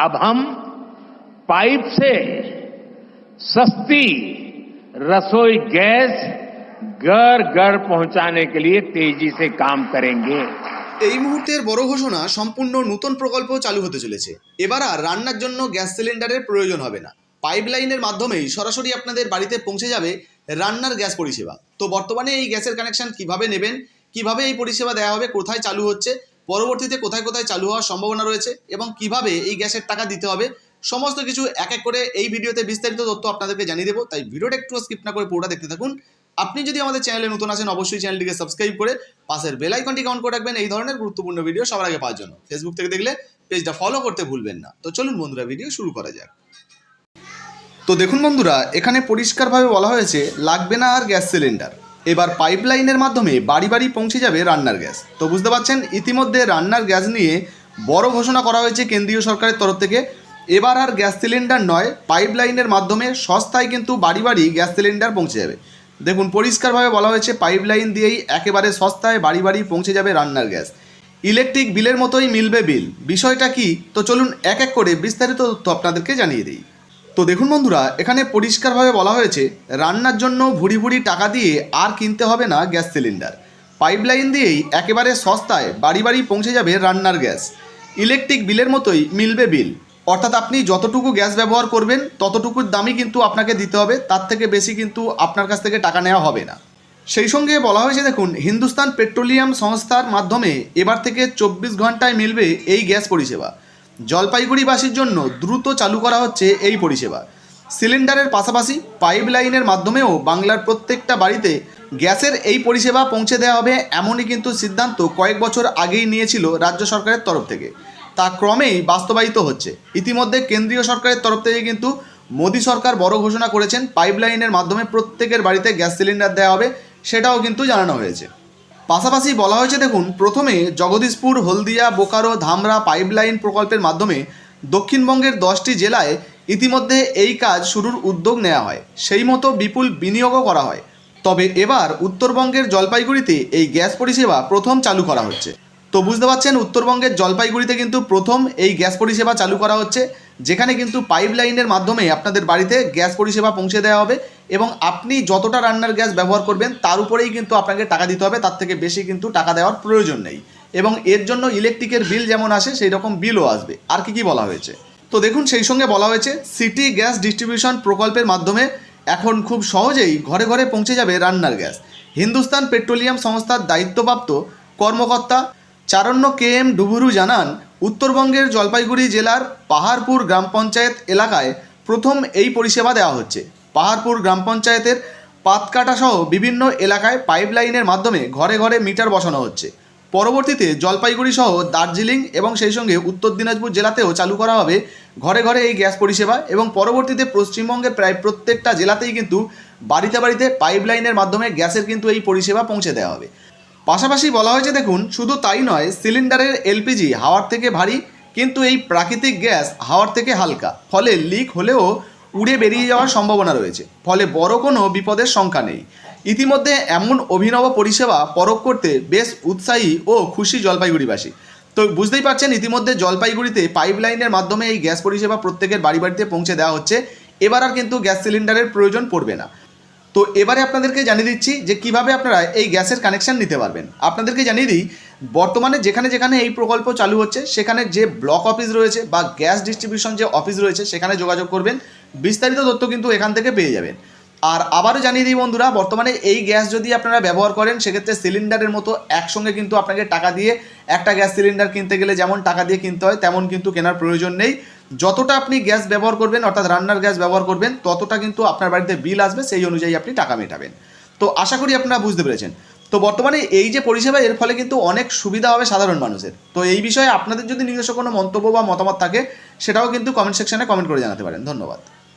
अब हम पाइप से सस्ती रसोई गैस घर घर पहुंचाने के लिए तेजी से काम करेंगे এই মুহূর্তের বড় ঘোষণা সম্পূর্ণ নতুন প্রকল্প চালু হতে চলেছে এবার আর রান্নার জন্য গ্যাস সিলিন্ডারের প্রয়োজন হবে না পাইপ লাইনের মাধ্যমেই সরাসরি আপনাদের বাড়িতে পৌঁছে যাবে রান্নার গ্যাস পরিষেবা তো বর্তমানে এই গ্যাসের কানেকশন কিভাবে নেবেন কিভাবে এই পরিষেবা দেওয়া হবে কোথায় চালু হচ্ছে পরবর্তীতে কোথায় কোথায় চালু হওয়ার সম্ভাবনা রয়েছে এবং কীভাবে এই গ্যাসের টাকা দিতে হবে, সমস্ত কিছু এক এক করে এই ভিডিওতে বিস্তারিত তথ্য আপনাদেরকে জানিয়ে দেবো। তাই ভিডিওটা একটু স্কিপ না করে পুরোটা দেখতে থাকুন। আপনি যদি আমাদের চ্যানেলে নতুন আছেন, অবশ্যই চ্যানেলটিকে সাবস্ক্রাইব করে পাশের বেল আইকনটি কাউন্ট করে রাখবেন। এই ধরনের গুরুত্বপূর্ণ ভিডিও সবার আগে পাওয়ার জন্য। ফেসবুক থেকে দেখলে পেজটা ফলো করতে ভুলবেন না। তো চলুন বন্ধুরা ভিডিও শুরু করা যাক। তো দেখুন বন্ধুরা, এখানে পরিষ্কারভাবে বলা হয়েছে, লাগবে না আর গ্যাস সিলিন্ডার এবার পাইপলাইনের মাধ্যমে বাড়ি বাড়ি পৌঁছে যাবে রান্নার গ্যাস। তো বুঝতে পারছেন, ইতিমধ্যে রান্নার গ্যাস নিয়ে বড় ঘোষণা করা হয়েছে কেন্দ্রীয় সরকারের তরফ থেকে। এবার আর গ্যাস সিলিন্ডার নয়, পাইপলাইনের মাধ্যমে সস্তায় কিন্তু বাড়ি বাড়ি গ্যাস সিলিন্ডার পৌঁছে যাবে। দেখুন, পরিষ্কারভাবে বলা হয়েছে, পাইপলাইন দিয়েই একেবারে সস্তায় বাড়ি বাড়ি পৌঁছে যাবে রান্নার গ্যাস। ইলেকট্রিক বিলের মতোই মিলবে বিল। বিষয়টা কি? তো চলুন এক এক করে বিস্তারিত তথ্য আপনাদেরকে জানিয়ে দিই। তো দেখুন বন্ধুরা, এখানে পরিষ্কারভাবে বলা হয়েছে, রান্নার জন্য ভুড়ি ভুড়ি টাকা দিয়ে আর কিনতে হবে না গ্যাস সিলিন্ডার। পাইপলাইন দিয়েই একেবারে সস্তায় বাড়ি বাড়ি পৌঁছে যাবে রান্নার গ্যাস। ইলেকট্রিক বিলের মতোই মিলবে বিল। অর্থাৎ আপনি যতটুকু গ্যাস ব্যবহার করবেন, ততটুকুর দামই কিন্তু আপনাকে দিতে হবে, তার থেকে বেশি কিন্তু আপনার কাছ থেকে টাকা নেওয়া হবে না। সেই সঙ্গে বলা হয়েছে, দেখুন, হিন্দুস্তান পেট্রোলিয়াম সংস্থার মাধ্যমে এবার থেকে চব্বিশ ঘন্টায় মিলবে এই গ্যাস পরিষেবা। জলপাইগুড়িবাসীর জন্য দ্রুত চালু করা হচ্ছে এই পরিষেবা। সিলিন্ডারের পাশাপাশি পাইপ লাইনের মাধ্যমেও বাংলার প্রত্যেকটা বাড়িতে গ্যাসের এই পরিষেবা পৌঁছে দেওয়া হবে এমনই কিন্তু সিদ্ধান্ত কয়েক বছর আগেই নিয়েছিল রাজ্য সরকারের তরফ থেকে। তা ক্রমেই বাস্তবায়িত হচ্ছে। ইতিমধ্যে কেন্দ্রীয় সরকারের তরফ থেকে কিন্তু মোদী সরকার বড় ঘোষণা করেছেন, পাইপলাইনের মাধ্যমে প্রত্যেকের বাড়িতে গ্যাস সিলিন্ডার দেওয়া হবে, সেটাও কিন্তু জানানো হয়েছে। পাশাপাশি বলা হয়েছে, দেখুন, প্রথমে জগদীশপুর, হলদিয়া, বোকারো, ধামরা পাইপলাইন প্রকল্পের মাধ্যমে দক্ষিণবঙ্গের দশটি জেলায় ইতিমধ্যে এই কাজ শুরুর উদ্যোগ নেওয়া হয়। সেই মতো বিপুল বিনিয়োগও করা হয়। তবে এবার উত্তরবঙ্গের জলপাইগুড়িতে এই গ্যাস পরিষেবা প্রথম চালু করা হচ্ছে। তো বুঝতে পারছেন, উত্তরবঙ্গের জলপাইগুড়িতে কিন্তু প্রথম এই গ্যাস পরিষেবা চালু করা হচ্ছে, যেখানে কিন্তু পাইপ লাইনের মাধ্যমে আপনাদের বাড়িতে গ্যাস পরিষেবা পৌঁছে দেওয়া হবে এবং আপনি যতটা রান্নার গ্যাস ব্যবহার করবেন, তার উপরেই কিন্তু আপনাকে টাকা দিতে হবে, তার থেকে বেশি কিন্তু টাকা দেওয়ার প্রয়োজন নেই। এবং এর জন্য ইলেকট্রিকের বিল যেমন আসে সেই রকম বিলও আসবে। আর কি কি বলা হয়েছে? তো দেখুন, সেই সঙ্গে বলা হয়েছে সিটি গ্যাস ডিস্ট্রিবিউশন প্রকল্পের মাধ্যমে এখন খুব সহজেই ঘরে ঘরে পৌঁছে যাবে রান্নার গ্যাস। হিন্দুস্তান পেট্রোলিয়াম সংস্থার দায়িত্বপ্রাপ্ত কর্মকর্তা চারণ্য কে এম ডুবুরু জানান, উত্তরবঙ্গের জলপাইগুড়ি জেলার পাহাড়পুর গ্রাম পঞ্চায়েত এলাকায় প্রথম এই পরিষেবা দেওয়া হচ্ছে। পাহাড়পুর গ্রাম পঞ্চায়েতের পাতকাটা সহ বিভিন্ন এলাকায় পাইপলাইনের মাধ্যমে ঘরে ঘরে মিটার বসানো হচ্ছে। পরবর্তীতে জলপাইগুড়ি সহ দার্জিলিং এবং সেই সঙ্গে উত্তর দিনাজপুর জেলাতেও চালু করা হবে ঘরে ঘরে এই গ্যাস পরিষেবা এবং পরবর্তীতে পশ্চিমবঙ্গের প্রায় প্রত্যেকটা জেলাতেই কিন্তু বাড়িতে বাড়িতে পাইপলাইনের মাধ্যমে গ্যাসের কিন্তু এই পরিষেবা পৌঁছে দেওয়া হবে। পাশাপাশি বলা হয়েছে, দেখুন, শুধু তাই নয়, সিলিন্ডারের এলপিজি হাওয়ার থেকে ভারী, কিন্তু এই প্রাকৃতিক গ্যাস হাওয়ার থেকে হালকা। ফলে লিক হলেও উড়ে বেরিয়ে যাওয়ার সম্ভাবনা রয়েছে। ফলে বড় কোনো বিপদের সংখ্যা নেই। ইতিমধ্যে এমন অভিনব পরিষেবা পরখ করতে বেশ উৎসাহী ও খুশি জলপাইগুড়িবাসী। তো বুঝতেই পারছেন, ইতিমধ্যে জলপাইগুড়িতে পাইপলাইনের মাধ্যমে এই গ্যাস পরিষেবা প্রত্যেকের বাড়ি বাড়িতে পৌঁছে দেওয়া হচ্ছে। এবার আর কিন্তু গ্যাস সিলিন্ডারের প্রয়োজন পড়বে না। তো এবারে আপনাদেরকে জানিয়ে দিচ্ছি যে কীভাবে আপনারা এই গ্যাসের কানেকশন নিতে পারবেন। আপনাদেরকে জানিয়ে দিই বর্তমানে যেখানে যেখানে এই প্রকল্প চালু হচ্ছে, সেখানে যে ব্লক অফিস রয়েছে বা গ্যাস ডিস্ট্রিবিউশন যে অফিস রয়েছে, সেখানে যোগাযোগ করবেন। বিস্তারিত তথ্য কিন্তু এখান থেকে পেয়ে যাবেন। আর আবারও জানিয়ে দিই বন্ধুরা, বর্তমানে এই গ্যাস যদি আপনারা ব্যবহার করেন, সেক্ষেত্রে সিলিন্ডারের মতো একসঙ্গে কিন্তু আপনাকে টাকা দিয়ে একটা গ্যাস সিলিন্ডার কিনতে গেলে যেমন টাকা দিয়ে কিনতে হয়, তেমন কিন্তু কেনার প্রয়োজন নেই। যতটা আপনি গ্যাস ব্যবহার করবেন, অর্থাৎ রান্নার গ্যাস ব্যবহার করবেন, ততটা কিন্তু আপনার বাড়িতে বিল আসবে, সেই অনুযায়ী আপনি টাকা মেটাবেন। তো আশা করি আপনারা বুঝতে পেরেছেন। তো বর্তমানে এই যে পরিষেবা, এর ফলে কিন্তু অনেক সুবিধা হবে সাধারণ মানুষের। তো এই বিষয়ে আপনাদের যদি নিজস্ব কোনো মন্তব্য বা মতামত থাকে, সেটাও কিন্তু কমেন্ট সেকশানে কমেন্ট করে জানাতে পারেন। ধন্যবাদ।